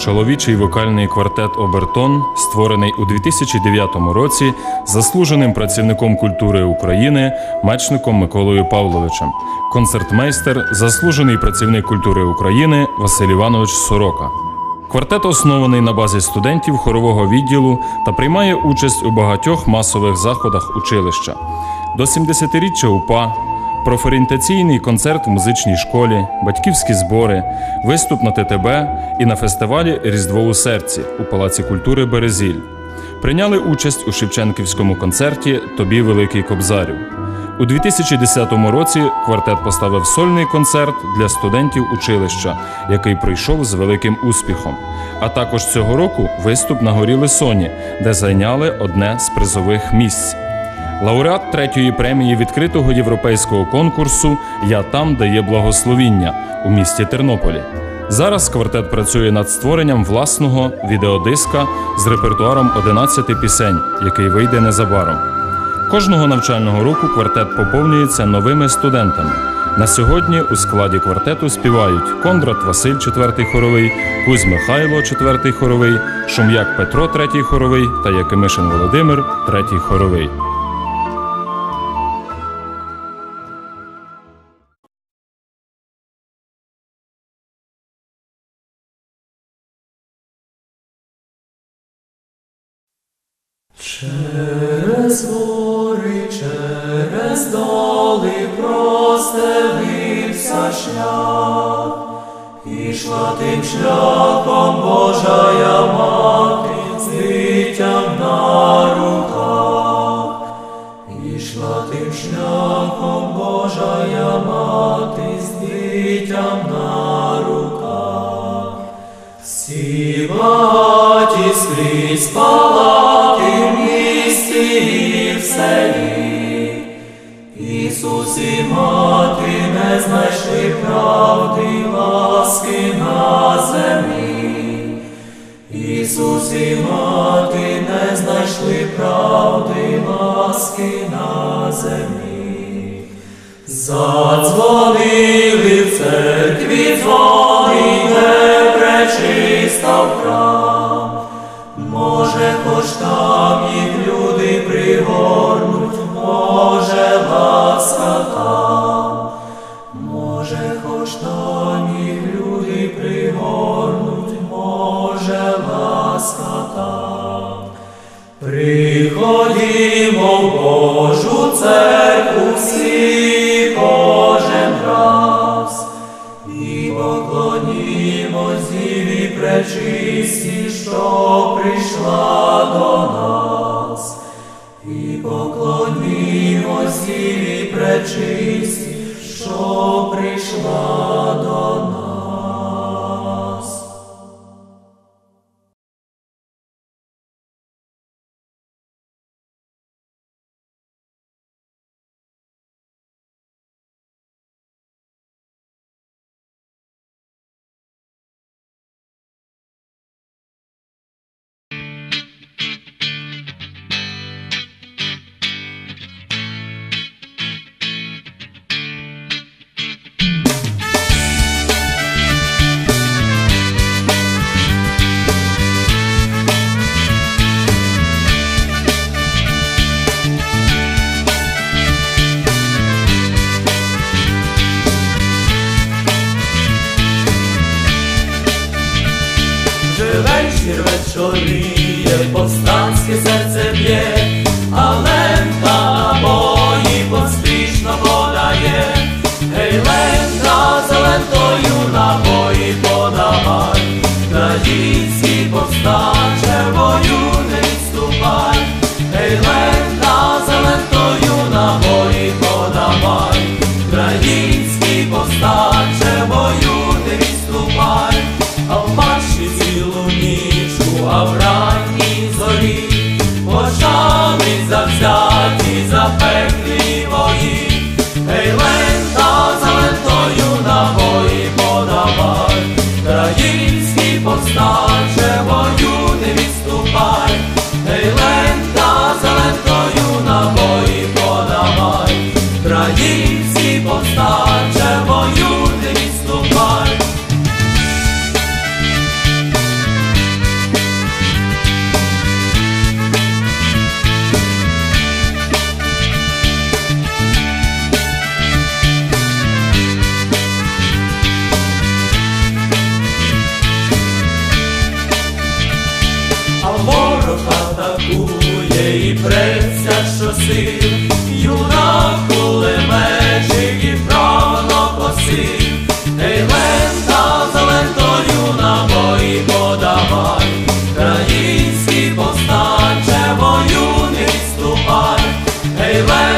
чоловічий вокальний квартет Обертон, створений у 2009 році заслуженим працівником культури України Мечником Миколою Павловичем, концертмейстер, заслужений працівник культури України Василь Іванович Сорока. Квартет оснований на базі студентів хорового відділу та приймає участь у багатьох масових заходах училища. До 70-річчя УПА, профорієнтаційний концерт в музичній школі, батьківські збори, виступ на ТТБ і на фестивалі Різдво у серці у Палаці культури Березіль. Прийняли участь у Шевченківському концерті Тобі Великий Кобзарю. У 2010 році квартет поставив сольний концерт для студентів училища, який пройшов з великим успіхом. А також цього року виступ на горі Лисоні, де зайняли одне з призових місць. Лауреат третьої премії відкритого європейського конкурсу Я там, де є благословіння у місті Тернополі. Зараз квартет працює над створенням власного відеодиска з репертуаром 11 пісень, який вийде незабаром. Кожного навчального року квартет поповнюється новими студентами. На сьогодні у складі квартету співають Кондрат Василь, 4 хоровий, Кузь Михайло, 4 хоровий, Шум'як Петро, 3 хоровий та Якимишин Володимир, 3 хоровий. Через доли простелився шлях, ішла тим шляхом Божая мати з дитям на руках, ішла тим шляхом Божая мати з дитям на руках. Всі багаті скрізь палати в місті і в селі. Ісус мати не знайшли правди ласки на землі. Ісус і мати не знайшли правди ласки на землі. Задзвонили в церкві дзвони, де пречиста храм. Може, хоч там ласка. Може, хоч там їх люди пригорнуть, може, ласка там. Приходімо в Божу церкву всі кожен раз і поклонімось Діві пречисті, що прийшла до нас, і поклонімось Діві пречисті, що прийшла до нас. mečorije, podstanske srce bije. vai.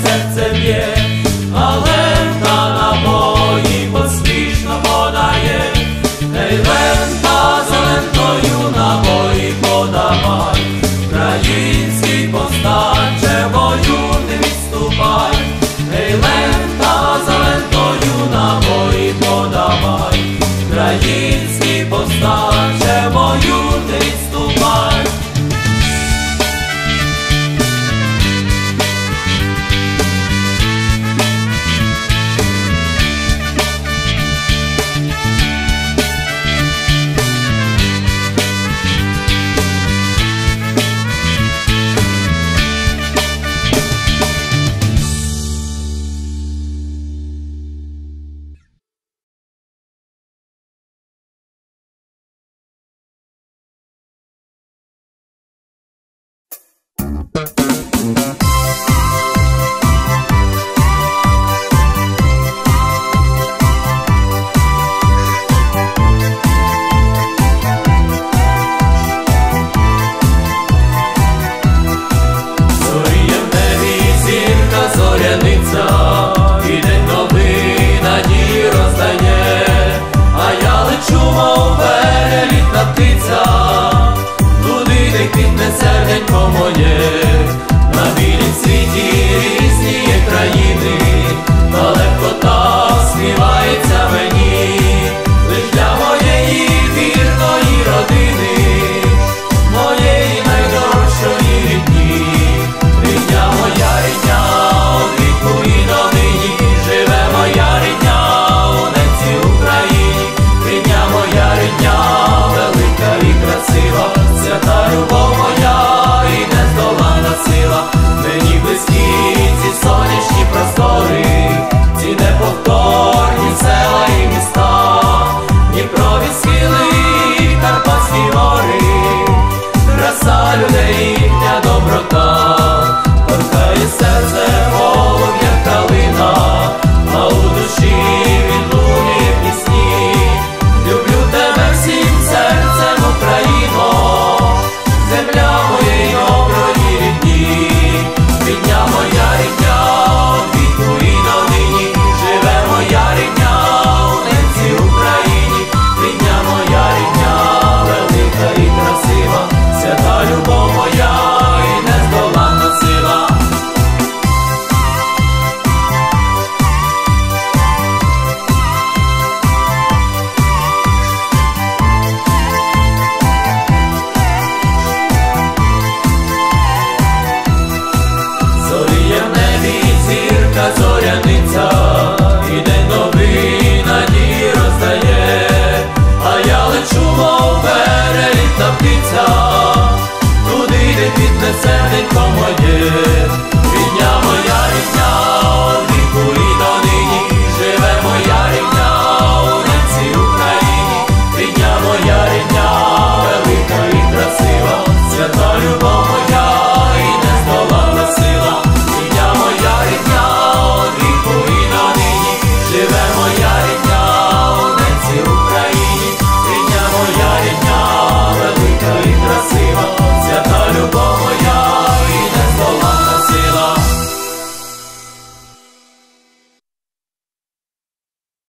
serce wie.